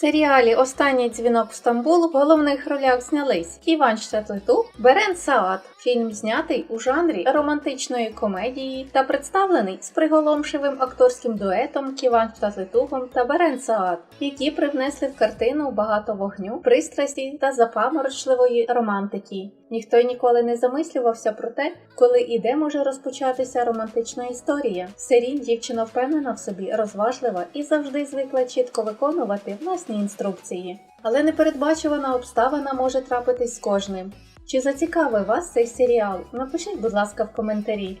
серіалі Останній дзвінок в Стамбул в головних ролях знялись Іван Штатлету, Берен Саат. Фільм знятий у жанрі романтичної комедії та представлений з приголомшивим акторським дуетом Ківан Штатлетугом та Берен Саат, які привнесли в картину багато вогню, пристрасті та запаморочливої романтики. Ніхто й ніколи не замислювався про те, коли і де може розпочатися романтична історія. Сирій дівчина впевнена в собі, розважлива і завжди звикла чітко виконувати власні інструкції. Але непередбачувана обставина може трапитись з кожним. Чи зацікавив вас цей серіал? Напишіть, будь ласка, в коментарі.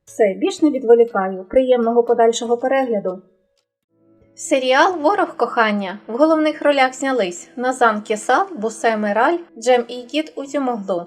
Все, більш не відволікаю. Приємного подальшого перегляду. Серіал Ворог кохання в головних ролях знялись Назан Кесал, Бусе Мираль, Джем Ігіт Узюмоглу.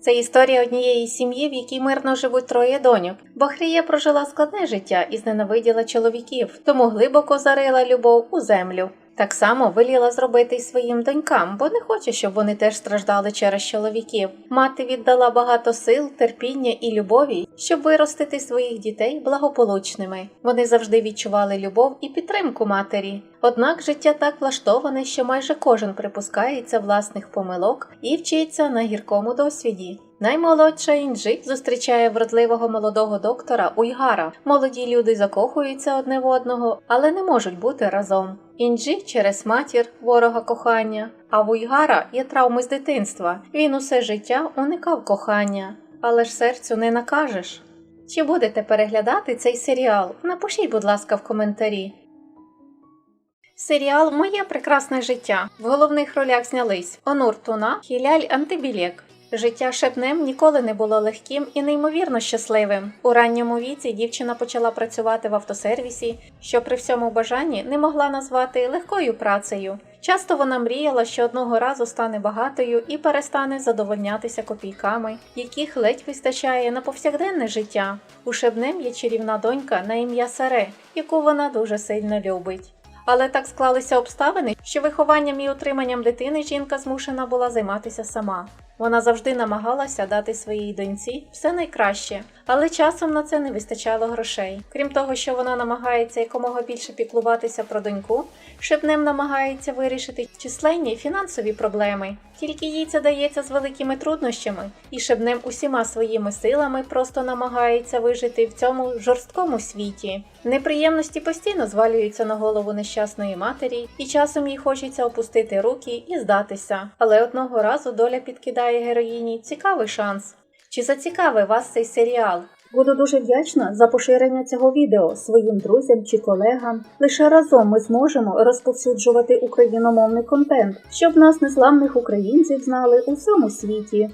Це історія однієї сім'ї, в якій мирно живуть троє доньок. Бахрія прожила складне життя і зненавиділа чоловіків, тому глибоко зарила любов у землю. Так само веліла зробити й своїм донькам, бо не хоче, щоб вони теж страждали через чоловіків. Мати віддала багато сил, терпіння і любові, щоб виростити своїх дітей благополучними. Вони завжди відчували любов і підтримку матері. Однак життя так влаштоване, що майже кожен припускається власних помилок і вчиться на гіркому досвіді. Наймолодша Інджи зустрічає вродливого молодого доктора Уйгара. Молоді люди закохуються одне в одного, але не можуть бути разом. Інджі через матір ворога кохання, а в Уйгара є травми з дитинства. Він усе життя уникав кохання, але ж серцю не накажеш. Чи будете переглядати цей серіал? Напишіть, будь ласка, в коментарі. Серіал Моє прекрасне життя. В головних ролях знялись Онур Туна, Хіляль Антибілєк. Життя Шепнем ніколи не було легким і неймовірно щасливим. У ранньому віці дівчина почала працювати в автосервісі, що при всьому бажанні не могла назвати легкою працею. Часто вона мріяла, що одного разу стане багатою і перестане задовольнятися копійками, яких ледь вистачає на повсякденне життя. У Шебнем є чарівна донька на ім'я Саре, яку вона дуже сильно любить. Але так склалися обставини, що вихованням і утриманням дитини жінка змушена була займатися сама. Вона завжди намагалася дати своїй доньці все найкраще, але часом на це не вистачало грошей. Крім того, що вона намагається якомога більше піклуватися про доньку, Шепнем намагається вирішити численні фінансові проблеми. Тільки їй це дається з великими труднощами, і Шебнем усіма своїми силами просто намагається вижити в цьому жорсткому світі. Неприємності постійно звалюються на голову нещасної матері, і часом їй хочеться опустити руки і здатися. Але одного разу доля підкидає героїні цікавий шанс. Чи зацікавив вас цей серіал? Буду дуже вдячна за поширення цього відео своїм друзям чи колегам. Лише разом ми зможемо розповсюджувати україномовний контент, щоб нас, незламних українців, знали у всьому світі.